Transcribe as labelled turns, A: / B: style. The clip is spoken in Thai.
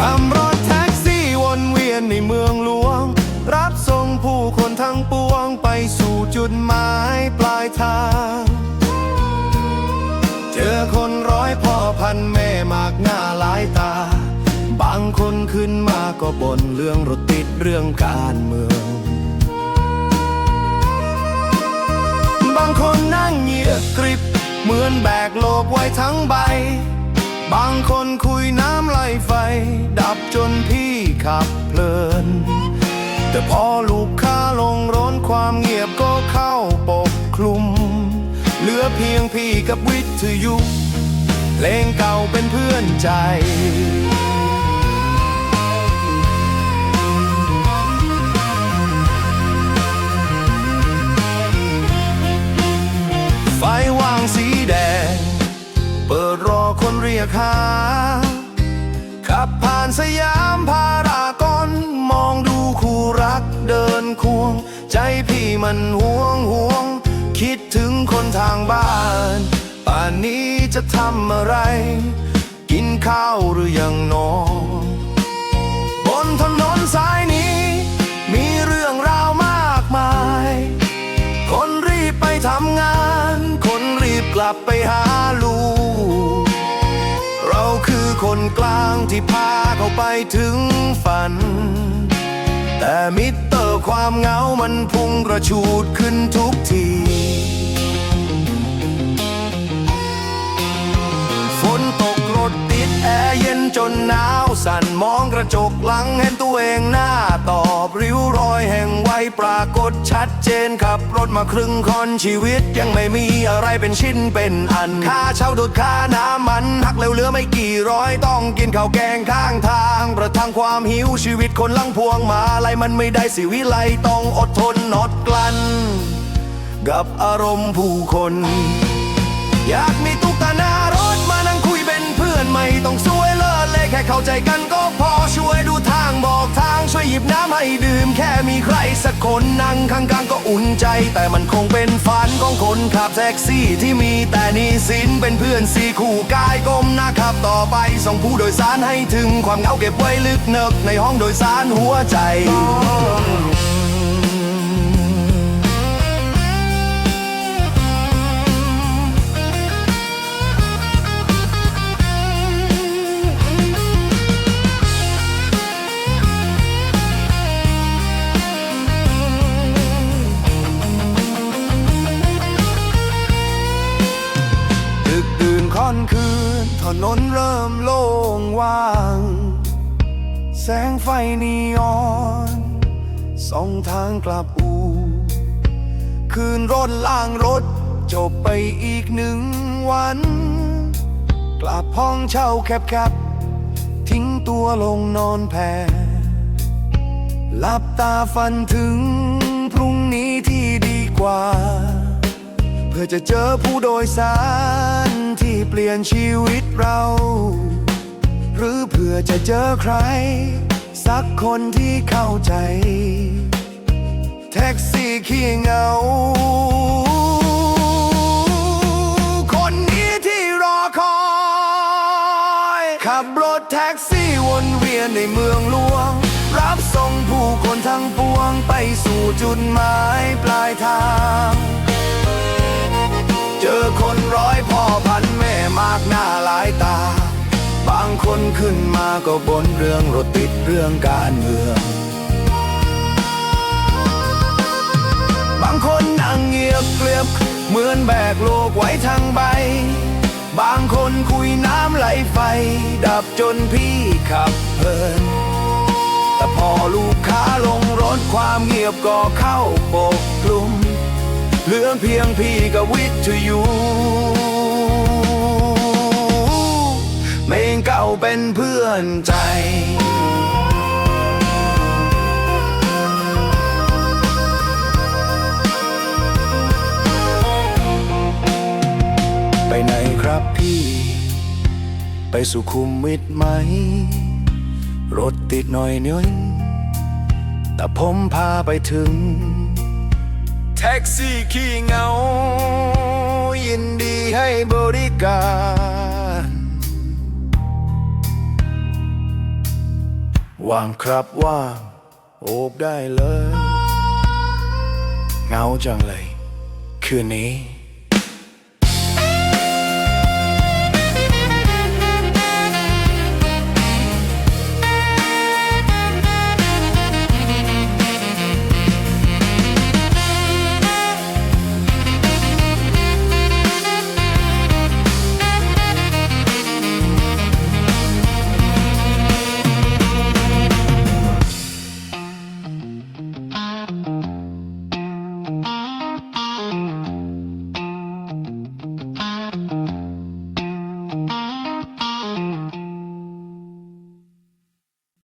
A: กำรถแท็กซี่วนเวียนในเมืองหลวง รับส่งผู้คนทั้งปวงไปสู่จุดหมายปลายทาง เจอคนร้อยพ่อพันแม่มากหน้าหลายตา บางคนขึ้นมาก็บนเรื่องรถติดเรื่องการเมือง บางคนนั่งเงียบกริบ เหมือนแบกโลกไว้ทั้งใบ บางคนคุยน้ำไหลไฟ ดับจนพี่ขับเพลิน แต่พอลูกค้าลงร้อนความเงียบก็เข้าปกคลุม เหลือเพียงพี่กับวิทยุเพลงเก่าเป็นเพื่อนใจ รียกหา ขับผ่านสยามพารากอนมองดูคู่รักเดินควง ใจพี่มันห่วงห่วง คิดถึงคนทางบ้าน ป่านนี้จะทำอะไร กินข้าวหรือยังนอนบนถนนสายนี้ มีเรื่องราวมากมาย คนรีบไปทำงาน คนรีบกลับไปหาลูก คนกลางที่พาเขาไปถึงฝัน แต่มิเตอร์ความเหงามันพุ่งกระชูดขึ้นทุกที ฝนตกรถติดแอร์เย็นจนหนาวสั่นมองกระจกหลังเห็นตัวเองหน้าตอบริ้วรอย ปรากฏชัดเจนขับรถมาครึ่งคอนชีวิต ยังไม่มีอะไรเป็นชิ้นเป็นอัน ค่าเช่าดุดค่าน้ำมัน หักเร็วเหลือไม่กี่ร้อยต้องกินข้าวแกงข้างทางประทังความหิวชีวิตคนลังพวงมาอะไรมันไม่ได้สิวิไลต้องอดทนอดกลั้นกับอารมณ์ผู้คน อยากมีตุ๊กตาหน้ารถมานั่งคุยเป็นเพื่อนไม่ต้องสวยเลิศเลยแค่เข้าใจกันก็พอ วยหยิบน้ำให้ดื่มแค่มีใครสักคนนั่งข้างๆก็อุ่นใจ แต่มันคงเป็นฝันของคนขับแท็กซี่ที่มีแต่นี้สินเป็นเพื่อนสี่คู่กายก้มหน้าขับต่อไปส่งผู้โดยสารให้ถึงความเหงาเก็บไว้ลึกเนกในห้องโดยสารหัวใจ นนเริ่มโล่งว่าง แสงไฟนีออนสองทางกลับอู คืนรถล่างรถ จบไปอีกหนึ่งวัน กลับห้องเช่าแคบๆ ทิ้งตัวลงนอนแผ่หลับตาฝันถึงพรุ่งนี้ที่ดีกว่า พื่อจะเจอผู้โดยสารที่เปลี่ยนชีวิตเรา หรือเพื่อจะเจอใคร สักคนที่เข้าใจ แท็กซี่ขี้เงา คนนี้ที่รอคอย ขับรถแท็กซี่วนเวียนในเมืองหลวง รับส่งผู้คนทั้งปวงไปสู่จุดหมายปลายทางากหน้าหลายตา บางคนขึ้นมาก็บนเรื่องรถติดเรื่องการเมือง บางคนนั่งเงียบเกลียบ เหมือนแบกโลกไว้ทั้งใบ บางคนคุยน้ำไหลไฟ ดับจนพี่ขับเพลิน แต่พอลูกค้าลงรถความเงียบก็เข้าปกคลุมเหลือเพียงพี่กับวิทยุ เก่าเป็นเพื่อนใจไปไหนครับพี่ ไปสุขุมวิทไหม รถติดหน่อยนื้อยแต่ผมพาไปถึง แท็กซี่ขี้เงา ยินดีให้บริการ ว่างครับว่างโอบได้เลย เงาจังเลย คืนนี้